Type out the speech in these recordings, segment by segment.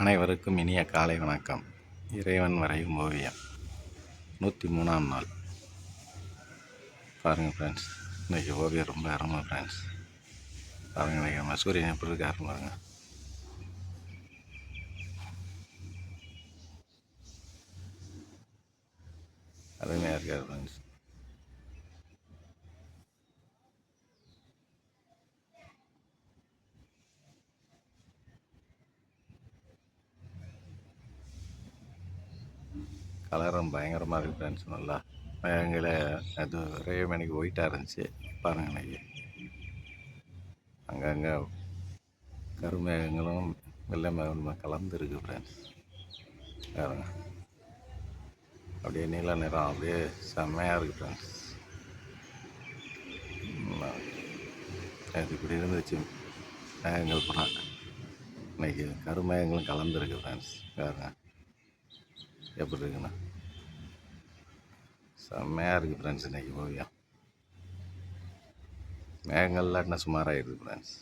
அனைவருக்கும் இனிய காலை வணக்கம். இறைவன் வரையும் ஓவியம். நூற்றி மூணாம் நாள். பாருங்கள் ஃப்ரெண்ட்ஸ் இன்றைக்கி ஓவியம் ரொம்ப அருமை ஃப்ரெண்ட்ஸ் பாருங்கள் இன்றைக்கி நம்ம சூரியன் எப்படி இருக்காரு பாருங்கள் அருமையாக இருக்கார் ஃப்ரெண்ட்ஸ் கலரும் பயங்கரமாக இருக்குது ஃப்ரெண்ட்ஸ் நல்லா மேகங்கள அது ஒரே மணிக்கு ஒயிட்டாக இருந்துச்சு. பாருங்க அன்னைக்கு அங்கங்கே கருமேகங்களும் வெள்ளை மேகங்களும் கலந்துருக்கு ஃப்ரெண்ட்ஸ் பாருங்க. அப்படியே நீல நிறம் அப்படியே செம்மையாக இருக்குது ஃப்ரெண்ட்ஸ் அது இப்படி இருந்துச்சு. மேகங்கள் பூரா இன்றைக்கி கருமேகங்களும் கலந்துருக்கு ஃப்ரெண்ட்ஸ் பாருங்கள் எப்படி இருக்குண்ணா? செம்மையாக இருக்குது ஃப்ரெண்ட்ஸ் இன்றைக்கி ஓவியம் மேகங்கள்லாம் இன்னும் சுமாராகிடுது ஃப்ரெண்ட்ஸ்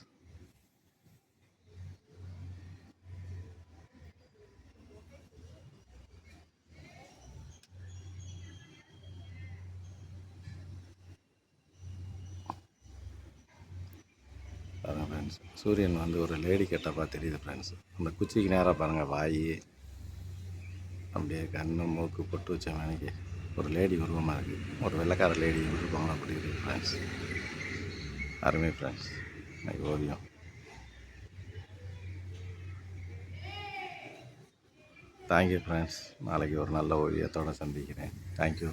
பாருங்கள் ஃப்ரெண்ட்ஸ் சூரியன் வந்து ஒரு லேடி கெட்டப்பா தெரியுது ஃப்ரெண்ட்ஸ் அந்த குச்சிக்கு நேராக பாருங்கள் வாய். அப்படியே கண்ணு மூக்கு பொட்டு வச்ச மணிக்கு ஒரு லேடி உருவமாக இருக்குது ஒரு வெள்ளைக்கார லேடி உருவம் அப்படி இருக்குது ஃப்ரெண்ட்ஸ் அருமை ஃப்ரெண்ட்ஸ் இன்னைக்கு ஓவியம் தேங்க்யூ ஃப்ரெண்ட்ஸ் நாளைக்கு ஒரு நல்ல ஓவியத்தோடு சந்திக்கிறேன். தேங்க்யூ